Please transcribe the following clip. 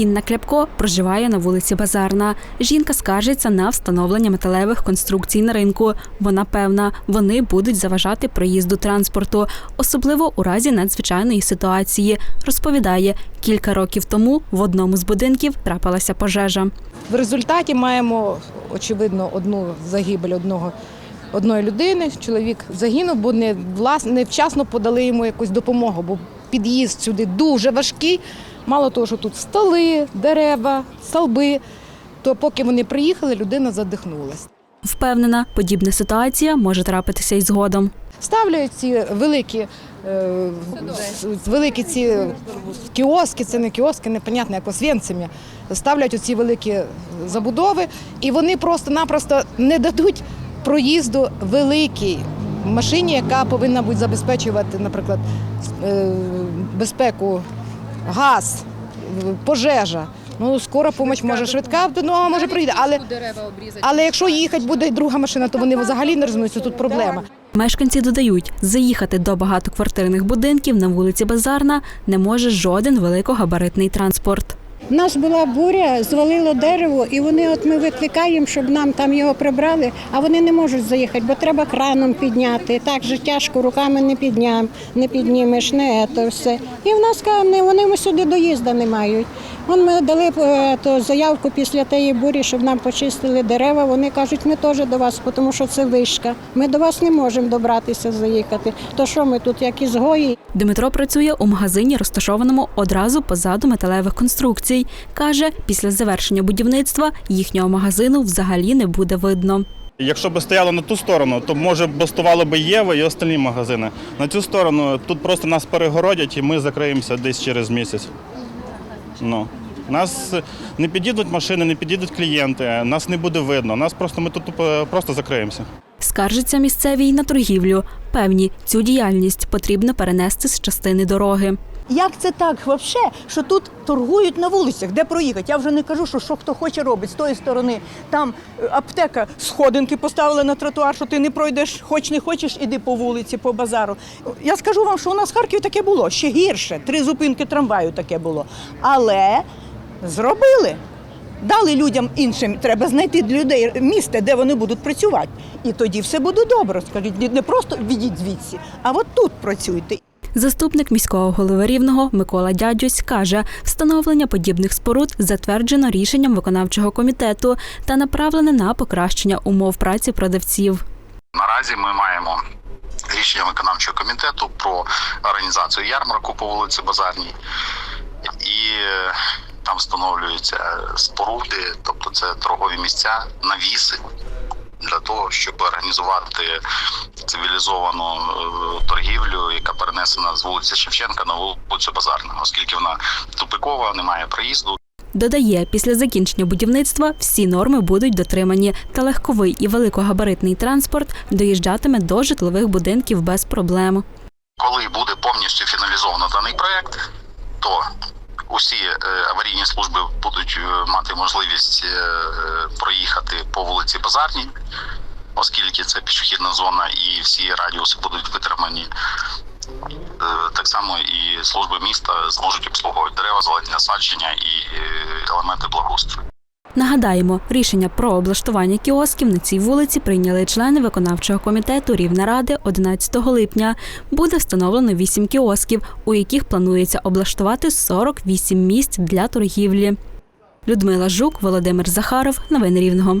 Інна Кляпко проживає на вулиці Базарна. Жінка скаржиться на встановлення металевих конструкцій на ринку. Вона певна, вони будуть заважати проїзду транспорту, особливо у разі надзвичайної ситуації. Розповідає, кілька років тому в одному з будинків трапилася пожежа. В результаті маємо очевидно одну загибель одного. Одної людини чоловік загинув, бо не влас, невчасно подали йому якусь допомогу, бо під'їзд сюди дуже важкий. Мало того, що тут столи, дерева, столби, то поки вони приїхали, людина задихнулася. Впевнена, подібна ситуація може трапитися й згодом. Ставляють ці великі, е, великі ці кіоски, це не кіоски, непонятно, як освєнцемі. Ставлять оці великі забудови, і вони просто-напросто не дадуть проїзду великій машині, яка повинна бути забезпечувати, наприклад, е, безпеку, газ, пожежа. Ну, скоро допомога може швидка, ну, а може прийде. Але, але якщо їхати буде друга машина, то вони взагалі не розуміються, тут проблема. Мешканці додають, заїхати до багатоквартирних будинків на вулиці Базарна не може жоден великогабаритний транспорт. У нас була буря, звалило дерево, і вони от ми викликаємо, щоб нам там його прибрали, а вони не можуть заїхати, бо треба краном підняти. Так же тяжко руками не підням, не піднімеш, не це все. І в нас вони сюди доїзду не мають. Вон ми дали е, то, заявку після тієї бурі, щоб нам почистили дерева. Вони кажуть, ми теж до вас, тому що це вишка. Ми до вас не можемо добратися, заїхати. То що ми тут, як ізгої? Дмитро працює у магазині, розташованому одразу позаду металевих конструкцій. Каже, після завершення будівництва їхнього магазину взагалі не буде видно. Якщо б стояло на ту сторону, то може бастувало би Єва і остальні магазини. На цю сторону тут просто нас перегородять і ми закриємося десь через місяць. Ну. Нас не підійдуть машини, не підійдуть клієнти, нас не буде видно. Нас просто ми тут просто закриємося. Скаржаться місцеві й на торгівлю. Певні, цю діяльність потрібно перенести з частини дороги. Як це так взагалі, що тут торгують на вулицях, де проїхати? Я вже не кажу, що, що хто хоче робить з тої сторони. Там е, аптека, сходинки поставили на тротуар, що ти не пройдеш, хоч не хочеш, іди по вулиці, по базару. Я скажу вам, що у нас в Харкові таке було, ще гірше. Три зупинки трамваю таке було. Але зробили. Дали людям іншим, треба знайти для людей місце, де вони будуть працювати. І тоді все буде добре. Скажіть, не просто відіть звідси, а от тут працюйте. Заступник міського голови Рівного Микола Дядюсь каже, встановлення подібних споруд затверджено рішенням виконавчого комітету та направлене на покращення умов праці продавців. Наразі ми маємо рішення виконавчого комітету про організацію ярмарку по вулиці Базарній, і там встановлюються споруди, тобто це торгові місця, навіси для того, щоб організувати цивілізовану е, торгівлю, яка перенесена з вулиці Шевченка на вулицю Базарна, оскільки вона тупикова, немає проїзду. Додає, після закінчення будівництва всі норми будуть дотримані, та легковий і великогабаритний транспорт доїжджатиме до житлових будинків без проблем. Коли буде повністю фіналізовано даний проект, то усі е, аварійні служби будуть е, мати можливість е, проїхати по вулиці Базарній, оскільки це пішохідна зона і всі радіуси будуть витримані. Так само і служби міста зможуть обслуговувати дерева, зелені насадження і елементи благоустрою. Нагадаємо, рішення про облаштування кіосків на цій вулиці прийняли члени виконавчого комітету Рівна Ради 11 липня. Буде встановлено 8 кіосків, у яких планується облаштувати 48 місць для торгівлі. Людмила Жук, Володимир Захаров. Новини Рівного.